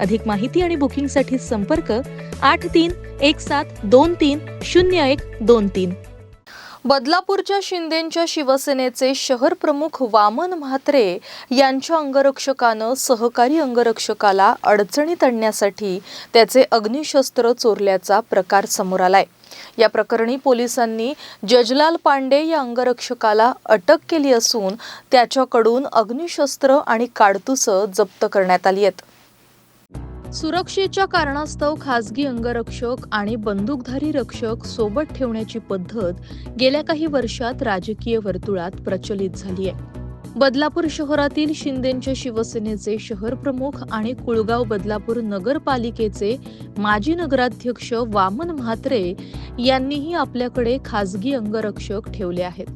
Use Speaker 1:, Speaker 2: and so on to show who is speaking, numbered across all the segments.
Speaker 1: अधिक माहिती आणि बुकिंगसाठी संपर्क आठ तीन एक सात दोन तीन शून्य एक दोन तीन. बदलापूरच्या शिंदेच्या शिवसेनेचे शहर प्रमुख वामन म्हात्रे यांच्या अंगरक्षकानं सहकारी अंगरक्षकाला अडचणीत आणण्यासाठी त्याचे अग्निशस्त्र चोरल्याचा प्रकार समोर आलाय. या प्रकरणी पोलिसांनी जजलाल पांडे या अंगरक्षकाला अटक केली असून त्याच्याकडून अग्निशस्त्र आणि काडतुसं जप्त करण्यात आली आहेत. सुरक्षेच्या कारणास्तव खासगी अंगरक्षक आणि बंदूकधारी रक्षक सोबत ठेवण्याची पद्धत गेल्या काही वर्षात राजकीय वर्तुळात प्रचलित झाली आहे. बदलापूर शहरातील शिंदेंच्या शिवसेनेचे शहर प्रमुख आणि कुळगाव बदलापूर नगरपालिकेचे माजी नगराध्यक्ष वामन म्हात्रे यांनीही आपल्याकडे खासगी अंगरक्षक ठेवले आहेत.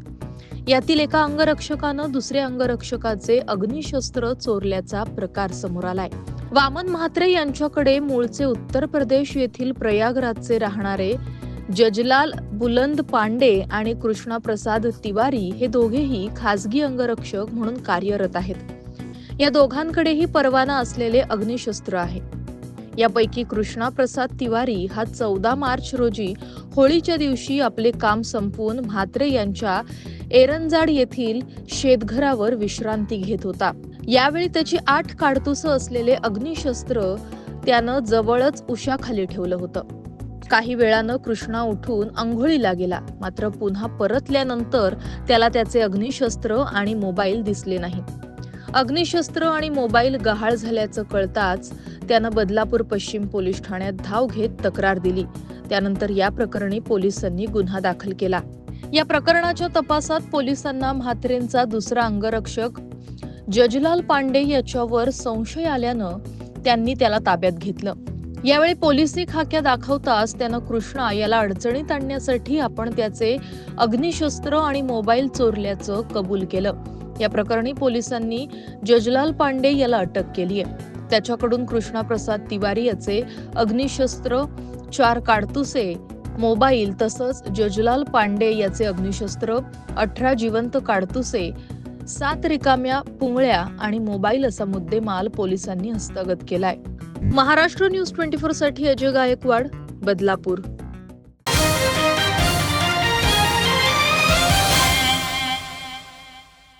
Speaker 1: यातील एका अंगरक्षकानं दुसऱ्या अंगरक्षकाचे अग्निशस्त्र चोरल्याचा प्रकार समोर आलाय. वामन म्हात्रे यांच्याकडे मूळचे उत्तर प्रदेश येथील प्रयागराजचे राहणारे जजलाल बुलंद पांडे आणि कृष्णा प्रसाद तिवारी हे दोघेही खासगी अंगरक्षक म्हणून कार्यरत आहेत. या दोघांकडेही परवाना असलेले अग्निशस्त्र आहे. यापैकी कृष्णा प्रसाद तिवारी हा चौदा मार्च रोजी होळीच्या दिवशी आपले काम संपवून म्हात्रे यांच्या एरंजाड येथील शेतघरावर विश्रांती घेत होता. यावेळी त्याची आठ काडतुसं असलेले अग्निशस्त्र त्यानं जवळच उशाखाली ठेवलं होतं. काही वेळानं कृष्णा उठून आंघोळीला गेला. मात्र पुन्हा परतल्यानंतर त्याला त्याचे अग्निशस्त्र आणि मोबाईल दिसले नाही अग्निशस्त्र आणि मोबाईल गहाळ झाल्याचं कळताच त्यानं बदलापूर पश्चिम पोलीस ठाण्यात धाव घेत तक्रार दिली. त्यानंतर या प्रकरणी पोलिसांनी गुन्हा दाखल केला. या प्रकरणाच्या तपासात पोलिसांना म्हात्रेंचा दुसरा अंगरक्षक जजलाल पांडे याच्यावर संशय आल्यानं त्यांनी त्याला ताब्यात घेतलं. यावेळी पोलिसी खाक्या दाखवताच त्यानं कृष्णा याला अडचणीत आणण्यासाठी आपण त्याचे अग्निशस्त्र आणि मोबाईल चोरल्याचं कबूल केलं. या प्रकरणी पोलिसांनी जजलाल पांडे याला अटक केली आहे. त्याच्याकडून कृष्णा प्रसाद तिवारी याचे अग्निशस्त्र चार काडतुसे मोबाईल तसंच जजलाल पांडे याचे अग्निशस्त्र अठरा जिवंत काडतुसे सात रिकाम्या पुंगळ्या आणि मोबाईल असा मुद्देमाल पोलिसांनी हस्तगत केलाय. महाराष्ट्र न्यूज ट्वेंटी फोरसाठी अजय गायकवाड बदलापूर.